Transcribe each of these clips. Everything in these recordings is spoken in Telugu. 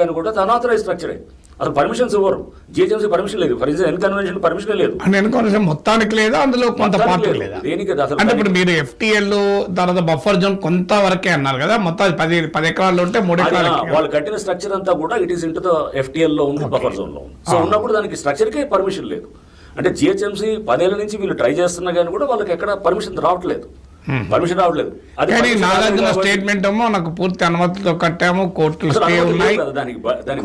కానీ కూడా అనాథరైజ్ స్ట్రక్చరే అసలు పర్మిషన్స్ ఇవ్వరు. జిహెచ్ఎంసీ పర్మిషన్ లేదు. ఫర్ ఎన్ కన్వెన్షన్ పర్మిషన్ లేదు. అంటే మొత్తానికి లేదా అందులో కొంత పార్ట్ లేదు. లేదా? దేనికి అసలు అంటే ఇప్పుడు మీరు ఎఫ్టీఎల్ తర్వాత బఫర్ జోన్ కొంత వరకే అన్నారు కదా మొత్తం పది పది ఎకరాలు ఉంటే మూడు ఎకరాలు వాళ్ళు కట్టిన స్ట్రక్చర్ అంతా కూడా ఇట్ ఈస్ ఇంటూ ద ఎఫ్టీఎల్లో ఉంది బఫర్ జోన్లో ఉంది. సో ఉన్నప్పుడు దానికి స్ట్రక్చర్ కే పర్మిషన్ లేదు. అంటే జిహెచ్ఎంసీ పదేళ్ళ నుంచి వీళ్ళు ట్రై చేస్తున్నా కానీ కూడా వాళ్ళకి ఎక్కడ పర్మిషన్ రావట్లేదు. పర్మిషన్ రావట్లేదు. అది నాగార్జున స్టేట్మెంట్ ఏమో నాకు పూర్తి అనుమతితో కట్టాము కోర్టులు స్టే ఉన్నాయి.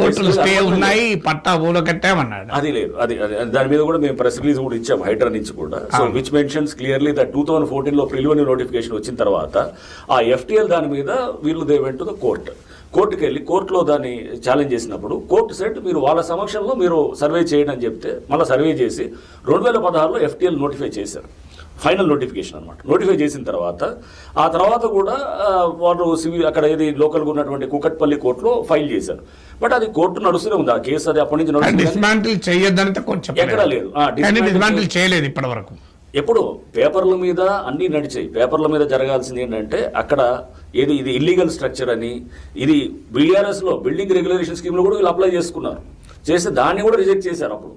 కోర్టులు స్టే. ఉన్నాయి పట్టా కట్టామన్నాడు. అది లేదు అది దాని మీద కూడా మేము ప్రెస్ రిలీజ్ కూడా ఇచ్చాము హైడ్రా నుంచి కూడా. So which mentions clearly that two thousand ఫోర్టీన్లో ప్రిలిమినరీ నోటిఫికేషన్ వచ్చిన తర్వాత ఆ ఎఫ్టీఎల్ దాని మీద వీళ్ళు దే వెంట ద కోర్ట్ కోర్టుకి వెళ్ళి కోర్టులో దాన్ని ఛాలెంజ్ చేసినప్పుడు కోర్టు సెట్ మీరు వాళ్ళ సమక్షంలో మీరు సర్వే చేయండి అని చెప్తే మళ్ళీ సర్వే చేసి రెండు వేల పదహారులో ఎఫ్టీఎల్ నోటిఫై చేశారు. ఫైనల్ నోటిఫికేషన్ అనమాట నోటిఫై చేసిన తర్వాత ఆ తర్వాత కూడా వాళ్ళు సివి అక్కడ ఏది లోకల్గా ఉన్నటువంటి కుకట్పల్లి కోర్టులో ఫైల్ చేశారు. బట్ అది కోర్టు నడుస్తూనే ఉంది. ఆ కేసు అది అప్పటి నుంచి డిస్మాంటిల్ చేయొద్దని కోర్టు ఎక్కడా లేదు. డిస్మాంటిల్ చేయలేదు ఇప్పటి వరకు. ఎప్పుడు? పేపర్ల మీద అన్నీ నడిచాయి. పేపర్ల మీద జరగాల్సింది ఏంటంటే అక్కడ ఏది ఇది ఇల్లీగల్ స్ట్రక్చర్ అని ఇది బీఆర్ఎస్లో బిల్డింగ్ రెగ్యులేషన్ స్కీమ్లో కూడా వీళ్ళు అప్లై చేసుకున్నారు. చేస్తే దాన్ని కూడా రిజెక్ట్ చేశారు అప్పుడు.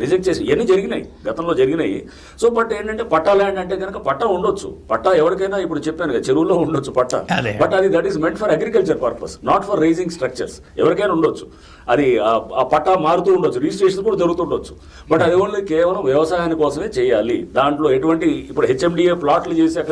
రిజెక్ట్ చేసి ఇవన్నీ జరిగినాయి గతంలో జరిగినాయి. సో బట్ ఏంటంటే పట్టా ల్యాండ్ అంటే కనుక పట్టా ఉండొచ్చు. పట్టా ఎవరికైనా ఇప్పుడు చెప్పాను కదా చెరువులో ఉండొచ్చు పట్టా. బట్ అది that is meant for agriculture purpose not for raising structures ఎవరికైనా ఉండొచ్చు. అది ఆ- ఆ పట్టా మారుతూ ఉండొచ్చు రిజిస్ట్రేషన్ కూడా జరుగుతుండొచ్చు బట్ అది ఓన్లీ కేవలం వ్యవసాయాని కోసమే చేయాలి. దాంట్లో ఎటువంటి ఇప్పుడు హెచ్ఎండిఏ ప్లాట్లు చేసి అక్కడ